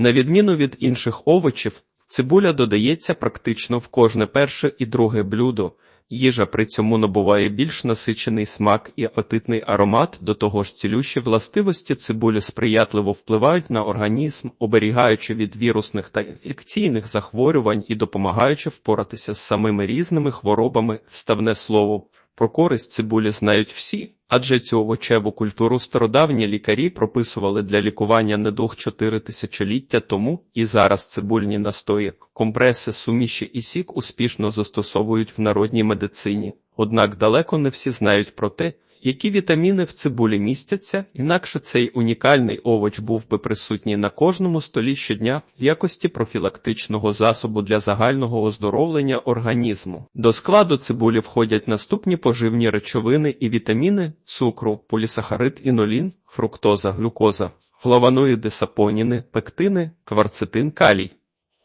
На відміну від інших овочів, цибуля додається практично в кожне перше і друге блюдо. Їжа при цьому набуває більш насичений смак і апетитний аромат, до того ж цілющі властивості цибулі сприятливо впливають на організм, оберігаючи від вірусних та інфекційних захворювань і допомагаючи впоратися з самими різними хворобами. Вставне слово про користь цибулі знають всі, адже цю овочеву культуру стародавні лікарі прописували для лікування недуг чотири тисячоліття тому, і зараз цибульні настої, компреси, суміші і сік успішно застосовують в народній медицині. Однак далеко не всі знають про те, які вітаміни в цибулі містяться, інакше цей унікальний овоч був би присутній на кожному столі щодня в якості профілактичного засобу для загального оздоровлення організму. До складу цибулі входять наступні поживні речовини і вітаміни цукру, полісахарид, інолін, фруктоза, глюкоза, флавоноїди, сапоніни, пектини, кварцетин, калій.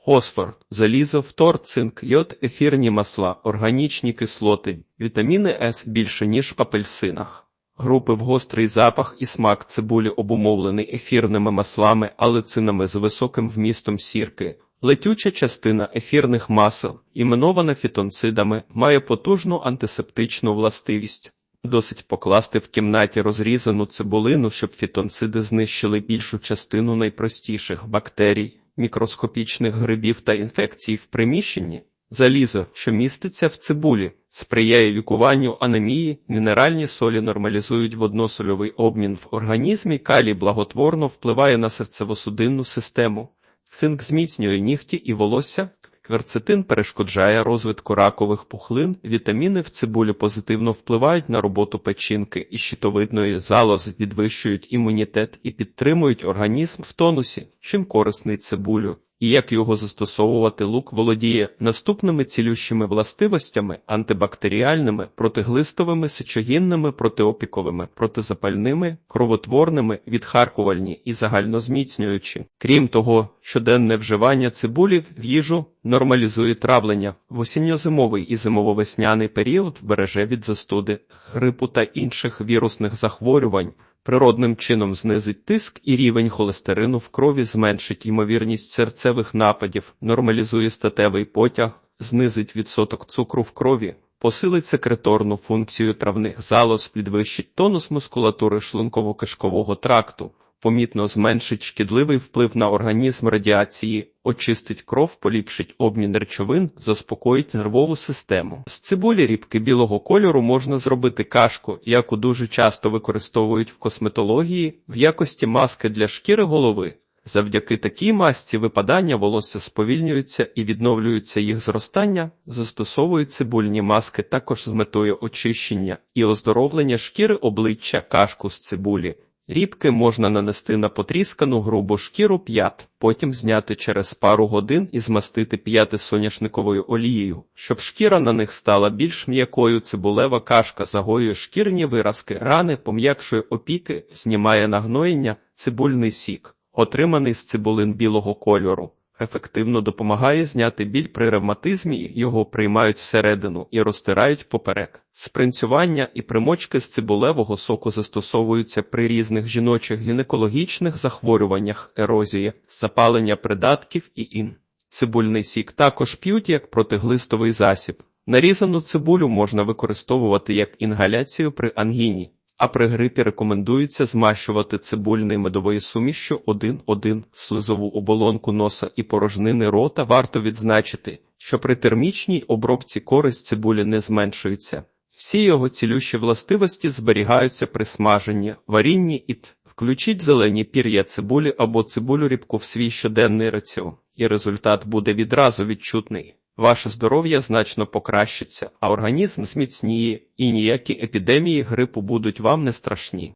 Фосфор, залізо, фтор, цинк, йод, ефірні масла, органічні кислоти, вітаміни С більше, ніж в апельсинах. Групи в гострий запах і смак цибулі обумовлений ефірними маслами, алицинами з високим вмістом сірки. Летюча частина ефірних масел, іменована фітонцидами, має потужну антисептичну властивість. Досить покласти в кімнаті розрізану цибулину, щоб фітонциди знищили більшу частину найпростіших бактерій, мікроскопічних грибів та інфекцій в приміщенні. Залізо, що міститься в цибулі, сприяє лікуванню анемії, мінеральні солі нормалізують водносольовий обмін в організмі, калій благотворно впливає на серцево-судинну систему, цинк зміцнює нігті і волосся, кверцетин перешкоджає розвитку ракових пухлин, вітаміни в цибулі позитивно впливають на роботу печінки і щитовидної залози, підвищують імунітет і підтримують організм в тонусі, чим корисний цибулю. І як його застосовувати лук володіє наступними цілющими властивостями антибактеріальними, протиглистовими, сечогінними, протиопіковими, протизапальними, кровотворними, відхаркувальні і загальнозміцнюючі. Крім того, щоденне вживання цибулі в їжу нормалізує травлення в осінньо-зимовий і зимово-весняний період береже від застуди, грипу та інших вірусних захворювань. Природним чином знизить тиск і рівень холестерину в крові, зменшить ймовірність серцевих нападів, нормалізує статевий потяг, знизить відсоток цукру в крові, посилить секреторну функцію травних залоз, підвищить тонус мускулатури шлунково-кишкового тракту, помітно зменшить шкідливий вплив на організм радіації, очистить кров, поліпшить обмін речовин, заспокоїть нервову систему. З цибулі рібки білого кольору можна зробити кашку, яку дуже часто використовують в косметології в якості маски для шкіри голови. Завдяки такій масці випадання волосся сповільнюється і відновлюється їх зростання, застосовують цибульні маски також з метою очищення і оздоровлення шкіри обличчя кашку з цибулі. Рібки можна нанести на потріскану грубу шкіру п'ят, потім зняти через пару годин і змастити п'яти соняшниковою олією, щоб шкіра на них стала більш м'якою. Цибулева кашка загоює шкірні виразки, рани, пом'якшує опіки, знімає нагноєння, цибульний сік, отриманий з цибулин білого кольору. Ефективно допомагає зняти біль при ревматизмі, його приймають всередину і розтирають поперек. Спринцювання і примочки з цибулевого соку застосовуються при різних жіночих гінекологічних захворюваннях, ерозії, запалення придатків і ін. Цибульний сік також п'ють як протиглистовий засіб. Нарізану цибулю можна використовувати як інгаляцію при ангіні. А при грипі рекомендується змащувати цибульний медовою сумішшю 1-1 слизову оболонку носа і порожнини рота. Варто відзначити, що при термічній обробці користь цибулі не зменшується. Всі його цілющі властивості зберігаються при смаженні, варінні і т. Включіть зелені пір'я цибулі або цибулю рібку в свій щоденний раціон, і результат буде відразу відчутний. Ваше здоров'я значно покращиться, а організм зміцніє, і ніякі епідемії грипу будуть вам не страшні.